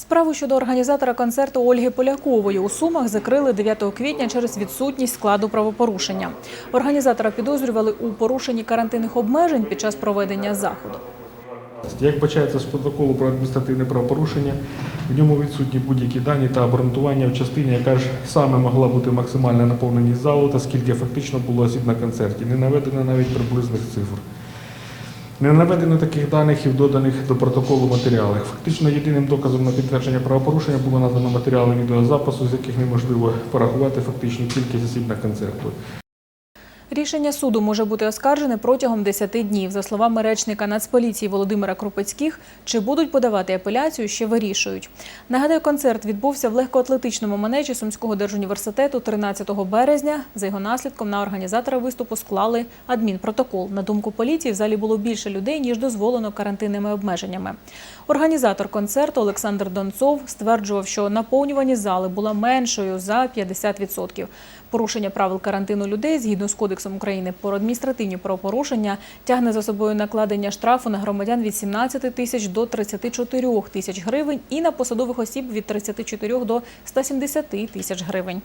Справу щодо організатора концерту Ольги Полякової у Сумах закрили 9 квітня через відсутність складу правопорушення. Організатора підозрювали у порушенні карантинних обмежень під час проведення заходу. Як бачається з протоколу про адміністративне правопорушення, в ньому відсутні будь-які дані та обґрунтування в частині, яка ж саме могла бути максимальна наповненість залу та скільки фактично було осіб на концерті. Не наведено навіть приблизних цифр. Не наведено таких даних і в доданих до протоколу матеріалах. Фактично єдиним доказом на підтвердження правопорушення було надано матеріали відеозапису, з яких неможливо порахувати фактичну кількість осіб на концерту. Рішення суду може бути оскаржене протягом 10 днів. За словами речника Нацполіції Володимира Крупецьких, чи будуть подавати апеляцію, ще вирішують. Нагадаю, концерт відбувся в легкоатлетичному манежі Сумського держуніверситету 13 березня. За його наслідком на організатора виступу склали адмінпротокол. На думку поліції, в залі було більше людей, ніж дозволено карантинними обмеженнями. Організатор концерту Олександр Донцов стверджував, що наповнюваність зали була меншою за 50%. Порушення правил карантину людей згідно з Кодексом України про адміністративні правопорушення тягне за собою накладення штрафу на громадян від 17 тисяч до 34 тисяч гривень і на посадових осіб від 34 до 170 тисяч гривень.